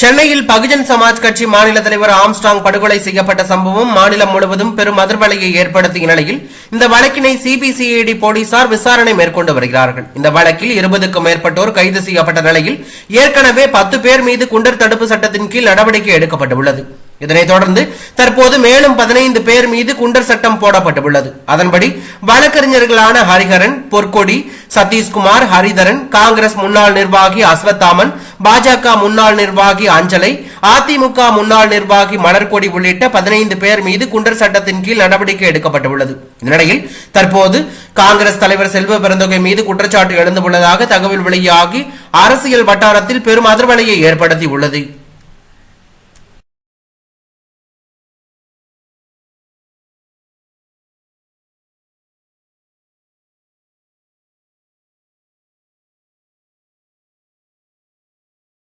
சென்னையில் பகுஜன் சமாஜ் கட்சி மாநில தலைவர் ஆம்ஸ்டாங் படுகொலை செய்யப்பட்ட சம்பவம் மாநிலம் முழுவதும் பெரும் அதிர்வலையை ஏற்படுத்திய நிலையில் இந்த வழக்கினை சிபிசிஐடி போலீசார் விசாரணை மேற்கொண்டு வருகிறார்கள். இந்த வழக்கில் இருபதுக்கும் மேற்பட்டோர் கைது செய்யப்பட்ட நிலையில் ஏற்கனவே பத்து பேர் மீது குண்டர் தடுப்பு சட்டத்தின் கீழ் நடவடிக்கை எடுக்கப்பட்டுள்ளது. இதனைத் தொடர்ந்து தற்போது மேலும் பதினைந்து பேர் மீது குண்டர் சட்டம் போடப்பட்டுள்ளது. அதன்படி வழக்கறிஞர்களான ஹரிஹரன் பொற்கொடி சதீஷ்குமார் ஹரிதரன் காங்கிரஸ் முன்னாள் நிர்வாகி அஸ்வத்தாமன் பாஜக முன்னாள் நிர்வாகி அஞ்சலை அதிமுக முன்னாள் நிர்வாகி மலர்கொடி உள்ளிட்ட பதினைந்து பேர் மீது குண்டர் சட்டத்தின் கீழ் நடவடிக்கை எடுக்கப்பட்டுள்ளது. இந்நிலையில் தற்போது காங்கிரஸ் தலைவர் செல்வ பெருந்தொகை மீது குற்றச்சாட்டு எழுந்துள்ளதாக தகவல் வெளியாகி அரசியல் வட்டாரத்தில் பெரும் அதிர்வலையை ஏற்படுத்தி உள்ளது